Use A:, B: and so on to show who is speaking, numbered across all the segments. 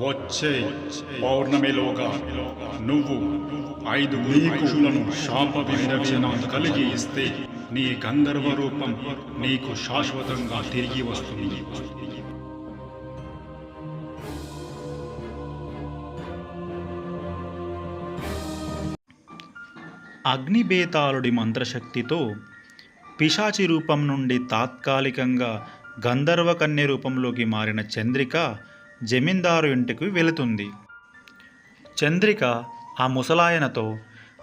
A: వచ్చే పౌర్ణమిలోగా నువ్వు ఐదు నీకులను శాప విమోచన కలిగి ఇస్తే నీ గంధర్వ రూపం నీకు శాశ్వతంగా తిరిగి వస్తుంది.
B: అగ్నిబేతాళుడి మంత్రశక్తితో పిశాచి రూపం నుండి తాత్కాలికంగా గంధర్వ కన్య రూపంలోకి మారిన చంద్రిక జమీందారు ఇంటికి వెళుతుంది. చంద్రిక ఆ ముసలాయనతో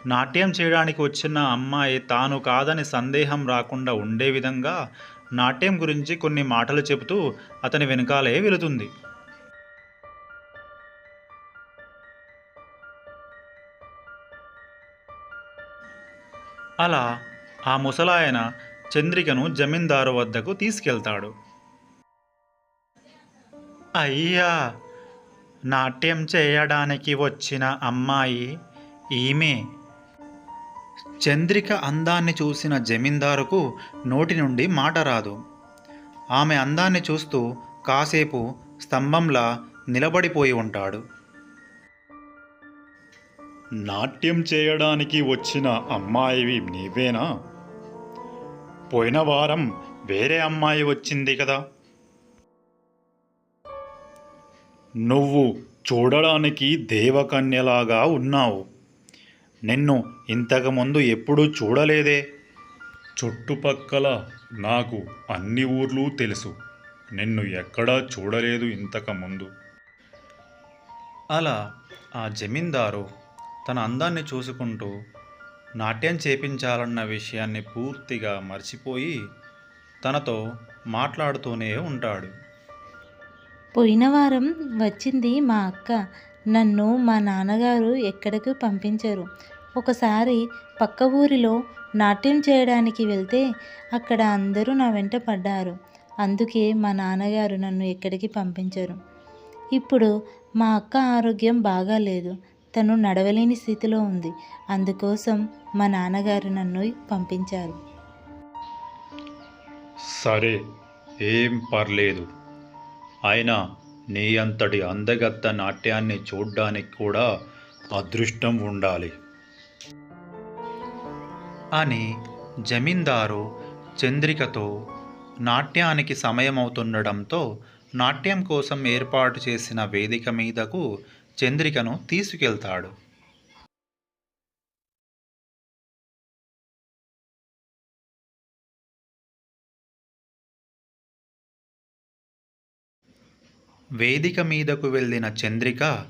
B: నాట్యం చేయడానికి వచ్చిన అమ్మాయి తాను కాదని సందేహం రాకుండా ఉండే విధంగా నాట్యం గురించి కొన్ని మాటలు చెబుతూ అతని వెనకాలే వెళుతుంది. అలా ఆ ముసలాయన చంద్రికను జమీందారు వద్దకు తీసుకెళ్తాడు. అయ్యా నాట్యం చేయడానికి వచ్చిన అమ్మాయి ఈమె. చంద్రిక అందాన్ని చూసిన జమీందారుకు నోటి నుండి మాట రాదు. ఆమె అందాన్ని చూస్తూ కాసేపు స్తంభంలా నిలబడిపోయి ఉంటాడు.
A: నాట్యం చేయడానికి వచ్చిన అమ్మాయివి నీవేనా? పోయిన వారం వేరే అమ్మాయి వచ్చింది కదా. నువ్వు చూడడానికి దేవకన్యలాగా ఉన్నావు. నిన్ను ఇంతకుముందు ఎప్పుడూ చూడలేదే. చుట్టుపక్కల నాకు అన్ని ఊర్లు తెలుసు. నిన్ను ఎక్కడా చూడలేదు ఇంతకుముందు.
B: అలా ఆ జమీందారు తన అందాన్ని చూసుకుంటూ నాట్యం చేపించాలన్న విషయాన్ని పూర్తిగా మర్చిపోయి తనతో మాట్లాడుతూనే ఉంటాడు.
C: పోయిన వారం వచ్చింది మా అక్క. నన్ను మా నాన్నగారు ఎక్కడికి పంపించరు? ఒకసారి పక్క ఊరిలో నాట్యం చేయడానికి వెళ్తే అక్కడ అందరూ నా వెంట పడ్డారు. అందుకే మా నాన్నగారు నన్ను ఎక్కడికి పంపించరు. ఇప్పుడు మా అక్క ఆరోగ్యం బాగాలేదు. తను నడవలేని స్థితిలో ఉంది. అందుకోసం మా నాన్నగారు నన్ను పంపించారు.
A: సరే ఏం పర్లేదు. ఆయన నీ అంతటి అందగత్త నాట్యాన్ని చూడ్డానికి కూడా అదృష్టం ఉండాలి.
B: అని జమీందారు చంద్రికతో నాట్యానికి సమయమవుతుండడంతో నాట్యం కోసం ఏర్పాటు చేసిన వేదిక మీదకు చంద్రికను తీసుకెళ్తాడు. వేదిక మీదకు వెళ్ళిన చంద్రిక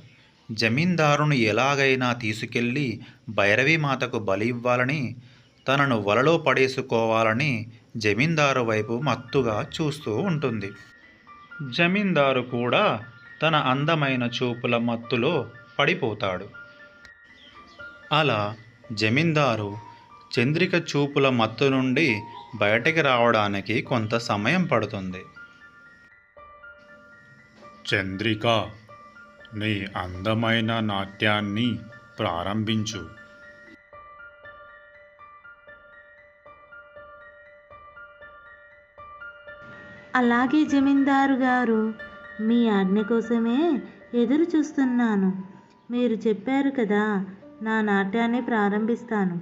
B: జమీందారును ఎలాగైనా తీసుకెళ్ళి భైరవీమాతకు బలి ఇవ్వాలని తనను వలలో పడేసుకోవాలని జమీందారు వైపు మత్తుగా చూస్తూ ఉంటుంది. జమీందారు కూడా తన అందమైన చూపుల మత్తులో పడిపోతాడు. అలా జమీందారు చంద్రిక చూపుల మత్తు నుండి బయటకి రావడానికి కొంత సమయం పడుతుంది.
A: చంద్రిక నీ అందమైన నాట్యాన్ని ప్రారంభించు.
C: అలాగే జమీందారు గారు మీ ఆజ్ఞ కోసమే ఎదురు చూస్తున్నాను. మీరు చెప్పారు కదా నా నాట్యాన్ని ప్రారంభిస్తాను.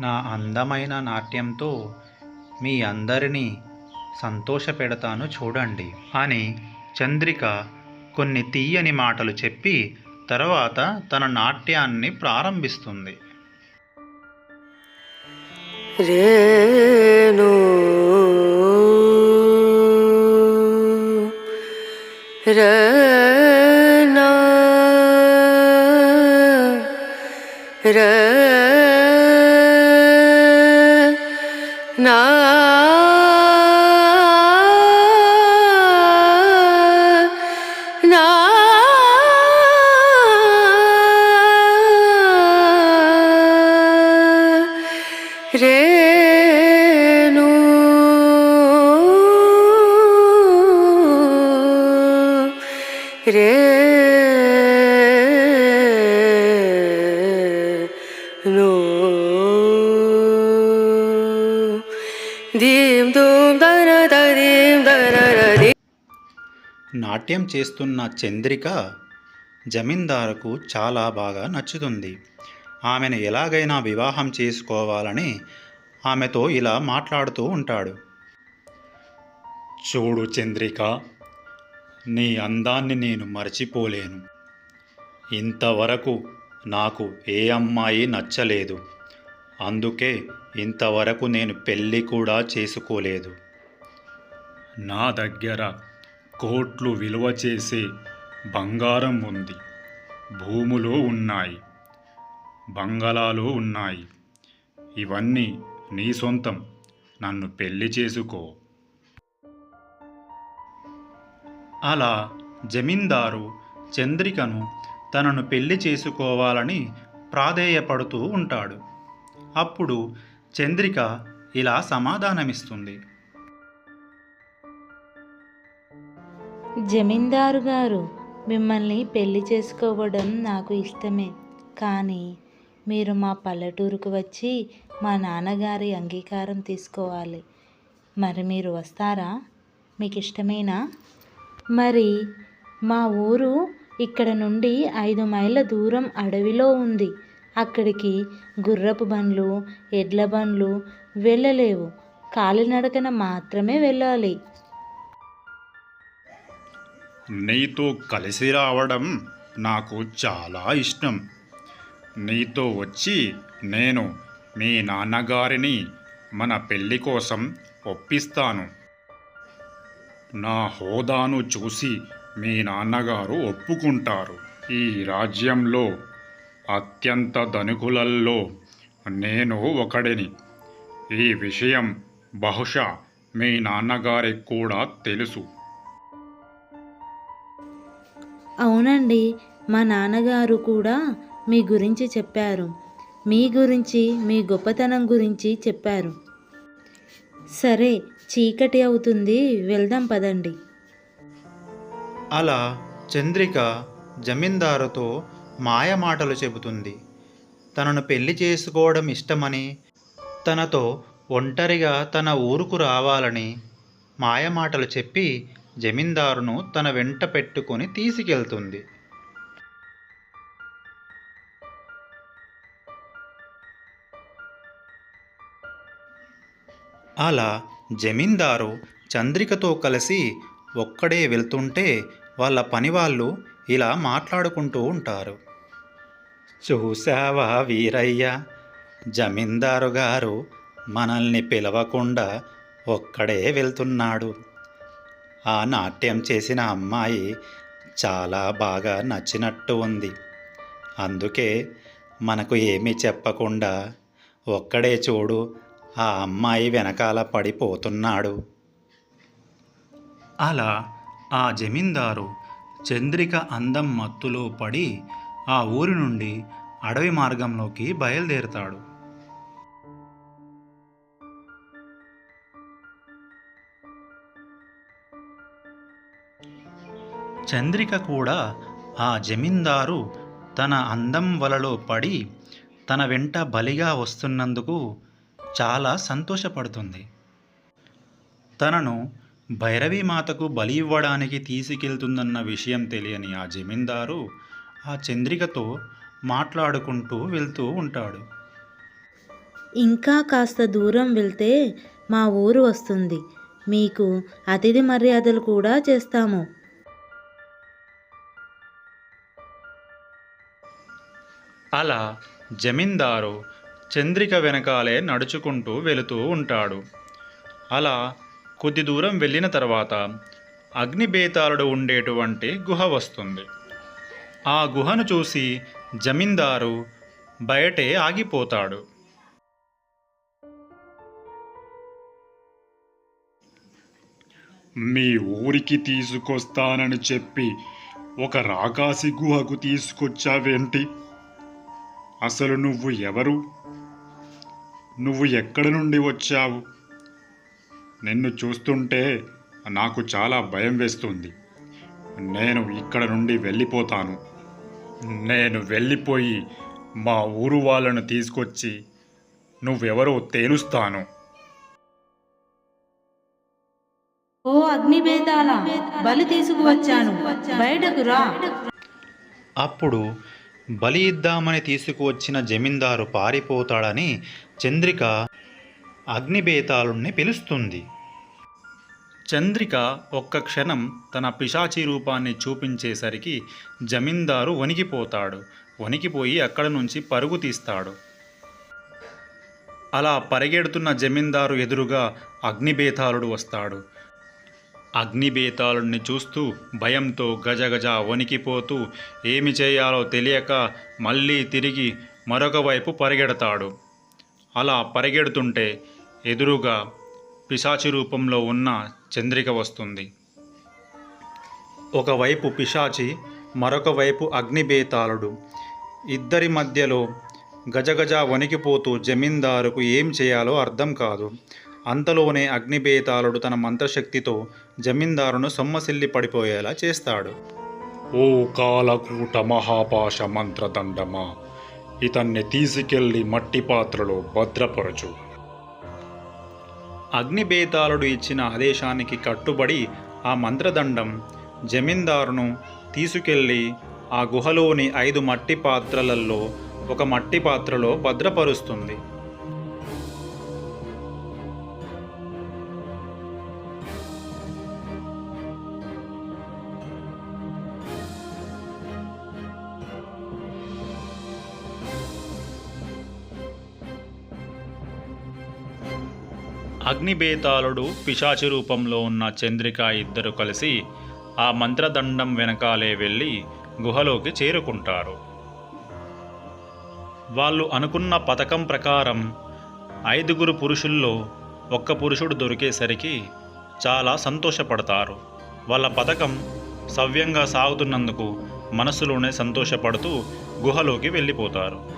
B: నా అందమైన నాట్యంతో మీ అందరినీ సంతోషపెడతాను చూడండి అని చంద్రిక కొన్ని తీయని మాటలు చెప్పి తర్వాత తన నాట్యాన్ని ప్రారంభిస్తుంది.
D: రేణు రనా రే
B: నాట్యం చేస్తున్న చంద్రిక జమీందారుకు చాలా బాగా నచ్చుతుంది. ఆమెను ఎలాగైనా వివాహం చేసుకోవాలని ఆమెతో ఇలా మాట్లాడుతూ ఉంటాడు.
A: చూడు చంద్రిక నీ అందాన్ని నేను మర్చిపోలేను. ఇంతవరకు నాకు ఏ అమ్మాయి నచ్చలేదు. అందుకే ఇంతవరకు నేను పెళ్ళి కూడా చేసుకోలేదు. నా దగ్గర కోట్లు విలువ చేసే బంగారం ఉంది. భూములు ఉన్నాయి. బంగళాలు ఉన్నాయి. ఇవన్నీ నీ సొంతం. నన్ను పెళ్ళి చేసుకో.
B: అలా జమీందారు చంద్రికను తనను పెళ్ళి చేసుకోవాలని ప్రాధేయపడుతూ ఉంటాడు. అప్పుడు చంద్రిక ఇలా సమాధానమిస్తుంది.
C: జమీందారు గారు మిమ్మల్ని పెళ్ళి చేసుకోవడం నాకు ఇష్టమే కానీ మీరు మా పల్లెటూరుకు వచ్చి మా నాన్నగారి అంగీకారం తీసుకోవాలి. మరి మీరు వస్తారా? మీకు ఇష్టమేనా మరి మా ఊరు ఇక్కడ నుండి ఐదు మైళ్ళ దూరం అడవిలో ఉంది. అక్కడికి గుర్రపు బండ్లు ఎడ్ల బండ్లు వెళ్ళలేవు. కాలినడకన మాత్రమే వెళ్ళాలి.
A: నీతో కలిసి రావడం నాకు చాలా ఇష్టం. నీతో వచ్చి నేను మీ నాన్నగారిని మన పెళ్ళి కోసం ఒప్పిస్తాను. నా హోదాను చూసి మీ నాన్నగారు ఒప్పుకుంటారు. ఈ రాజ్యంలో అత్యంత ధనికులల్లో నేను ఒకడిని. ఈ విషయం బహుశా మీ నాన్నగారికి కూడా తెలుసు.
C: అవునండి మా నాన్నగారు కూడా మీ గురించి చెప్పారు. మీ గురించి మీ గొప్పతనం గురించి చెప్పారు. సరే చీకటి అవుతుంది వెళ్దాం పదండి.
B: అలా చంద్రిక జమీందారుతో మాయమాటలు చెబుతుంది. తనను పెళ్ళి చేసుకోవడం ఇష్టమని తనతో ఒంటరిగా తన ఊరుకు రావాలని మాయమాటలు చెప్పి జమీందారును తన వెంట పెట్టుకొని తీసుకెళ్తుంది. అలా జమీందారు చంద్రికతో కలిసి ఒక్కడే వెళ్తుంటే వాళ్ళ పనివాళ్ళు ఇలా మాట్లాడుకుంటూ ఉంటారు. చూశావా వీరయ్య? జమీందారు గారు మనల్ని పిలవకుండా ఒక్కడే వెళ్తున్నాడు. ఆ నాట్యం చేసిన అమ్మాయి చాలా బాగా నచ్చినట్టు ఉంది. అందుకే మనకు ఏమీ చెప్పకుండా ఒక్కడే చూడు ఆ అమ్మాయి వెనకాల పడిపోతున్నాడు. అలా ఆ జమీందారు చంద్రిక అందం మత్తులో పడి ఆ ఊరి నుండి అడవి మార్గంలోకి బయలుదేరుతాడు. చంద్రిక కూడా ఆ జమీందారు తన అందం వలలో పడి తన వెంట బలిగా వస్తున్నందుకు చాలా సంతోషపడుతుంది. తనను భైరవీమాతకు బలి ఇవ్వడానికి తీసుకెళ్తుందన్న విషయం తెలియని ఆ జమీందారు ఆ చంద్రికతో మాట్లాడుకుంటూ వెళ్తూ ఉంటాడు.
C: ఇంకా కాస్త దూరం వెళ్తే మా ఊరు వస్తుంది. మీకు అతిథి మర్యాదలు కూడా చేస్తాము.
B: అలా జమీందారు చంద్రిక వెనకాలే నడుచుకుంటూ వెళుతూ ఉంటాడు. అలా కొద్ది దూరం వెళ్ళిన తర్వాత అగ్నిబేతాళుడు ఉండేటువంటి గుహ వస్తుంది. ఆ గుహను చూసి జమీందారు బయటే ఆగిపోతాడు.
A: మీ ఊరికి తీసుకొస్తానని చెప్పి ఒక రాకాసి గుహకు తీసుకొచ్చావేంటి? అసలు నువ్వు ఎవరు? నువ్వు ఎక్కడి నుండి వచ్చావు? నిన్ను చూస్తుంటే నాకు చాలా భయం వేస్తుంది. నేను ఇక్కడ నుండి వెళ్ళిపోతాను. నేను వెళ్ళిపోయి మా ఊరు వాళ్ళను తీసుకొచ్చి నువ్వెవరో తేలుస్తాను.
C: ఓ బలి తీసుకువచ్చాను. బయటకు రా.
B: అప్పుడు బలి ఇద్దామని తీసుకువచ్చిన జమీందారు పారిపోతాడని చంద్రిక అగ్నిబేతాళుణ్ణి పిలుస్తుంది. చంద్రిక ఒక్క క్షణం తన పిశాచి రూపాన్ని చూపించేసరికి జమీందారు వణికిపోతాడు. వణికిపోయి అక్కడ నుంచి పరుగు తీస్తాడు. అలా పరిగెడుతున్న జమీందారు ఎదురుగా అగ్నిబేతాళుడు వస్తాడు. అగ్నిబేతాళుడిని చూస్తూ భయంతో గజగజ వణికిపోతూ ఏమి చేయాలో తెలియక మళ్ళీ తిరిగి మరొక వైపు పరిగెడతాడు. అలా పరిగెడుతుంటే ఎదురుగా పిశాచి రూపంలో ఉన్న చంద్రిక వస్తుంది. ఒకవైపు పిశాచి మరొక వైపు అగ్నిబేతాళుడు ఇద్దరి మధ్యలో గజగజ వణికిపోతూ జమీందారుకు ఏం చేయాలో అర్థం కాదు. అంతలోనే అగ్నిబేతాళుడు తన మంత్రశక్తితో జమీందారును సొమ్మసిల్లి పడిపోయేలా చేస్తాడు.
A: ఓ కాలకూట మహాపాశ మంత్రదండమా? ఇతన్ని తీసుకెళ్ళి మట్టి పాత్రలో భద్రపరచు.
B: అగ్నిబేతాళుడు ఇచ్చిన ఆదేశానికి కట్టుబడి ఆ మంత్రదండం జమీందారును తీసుకెళ్ళి ఆ గుహలోని ఐదు మట్టి పాత్రలలో ఒక మట్టి పాత్రలో భద్రపరుస్తుంది. అగ్నిబేతాళుడు పిశాచి రూపంలో ఉన్న చంద్రిక ఇద్దరు కలిసి ఆ మంత్రదండం వెనకాలే వెళ్ళి గుహలోకి చేరుకుంటారు. వాళ్ళు అనుకున్న పథకం ప్రకారం ఐదుగురు పురుషుల్లో ఒక్క పురుషుడు దొరికేసరికి చాలా సంతోషపడతారు. వాళ్ళ పథకం సవ్యంగా సాగుతున్నందుకు మనసులోనే సంతోషపడుతూ గుహలోకి వెళ్ళిపోతారు.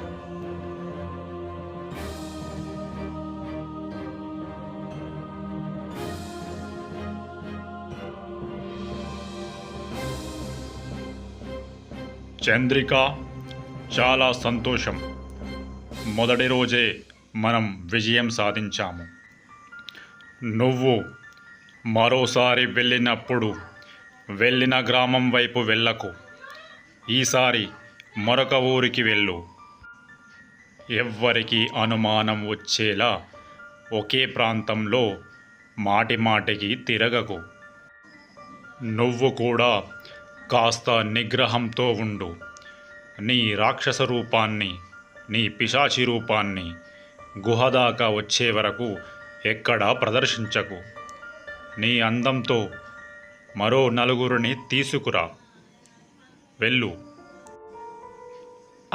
A: చంద్రిక చాలా సంతోషం. మొదటి రోజే మనం విజయం సాధించాము. నువ్వు మరోసారి వెళ్ళినప్పుడు వెళ్ళిన గ్రామం వైపు వెళ్ళకు. ఈసారి మరొక ఊరికి వెళ్ళు. ఎవ్వరికి అనుమానం వచ్చేలా ఒకే ప్రాంతంలో మాటి మాటికి తిరగకు. నువ్వు కూడా కాస్త నిగ్రహంతో ఉండు. నీ రాక్షస రూపాన్ని నీ పిశాచి రూపాన్ని గుహ దాకా వచ్చే వరకు ఎక్కడా ప్రదర్శించకు. నీ అందంతో మరో నలుగురిని తీసుకురా. వెళ్ళు.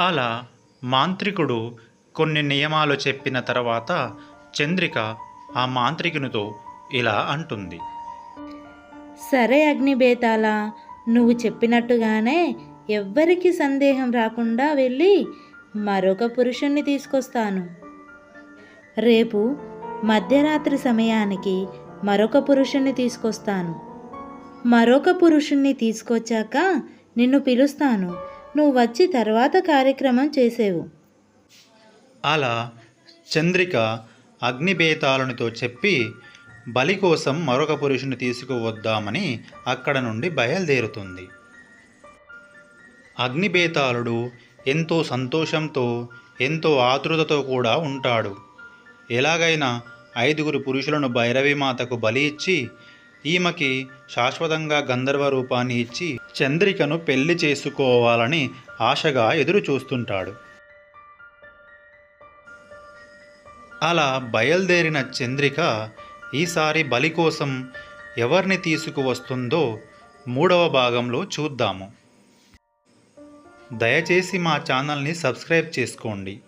B: అలా మాంత్రికుడు కొన్ని నియమాలు చెప్పిన తర్వాత చంద్రిక ఆ మాంత్రికునితో ఇలా అంటుంది.
C: సరే అగ్నిబేతాల నువ్వు చెప్పినట్టుగానే ఎవ్వరికి సందేహం రాకుండా వెళ్ళి మరొక పురుషుణ్ణి తీసుకొస్తాను. రేపు మధ్యరాత్రి సమయానికి మరొక పురుషుణ్ణి తీసుకొస్తాను. మరొక పురుషుణ్ణి తీసుకొచ్చాక నిన్ను పిలుస్తాను. నువ్వు వచ్చి తర్వాత కార్యక్రమం చేసేవు.
B: అలా చంద్రిక అగ్నిబేతాలనితో చెప్పి బలి కోసం మరొక పురుషుని తీసుకువద్దామని అక్కడ నుండి బయలుదేరుతుంది. అగ్నిబేతాళుడు ఎంతో సంతోషంతో ఎంతో ఆతృతతో కూడా ఉంటాడు. ఎలాగైనా ఐదుగురు పురుషులను భైరవీమాతకు బలి ఇచ్చి ఈమెకి శాశ్వతంగా గంధర్వ రూపాన్ని ఇచ్చి చంద్రికను పెళ్ళి చేసుకోవాలని ఆశగా ఎదురు చూస్తుంటాడు అలా బయలుదేరిన చంద్రిక ఈసారి బలి కోసం ఎవరిని తీసుకువస్తుందో మూడవ భాగంలో చూద్దాము. దయచేసి మా ఛానల్ని సబ్స్క్రైబ్ చేసుకోండి.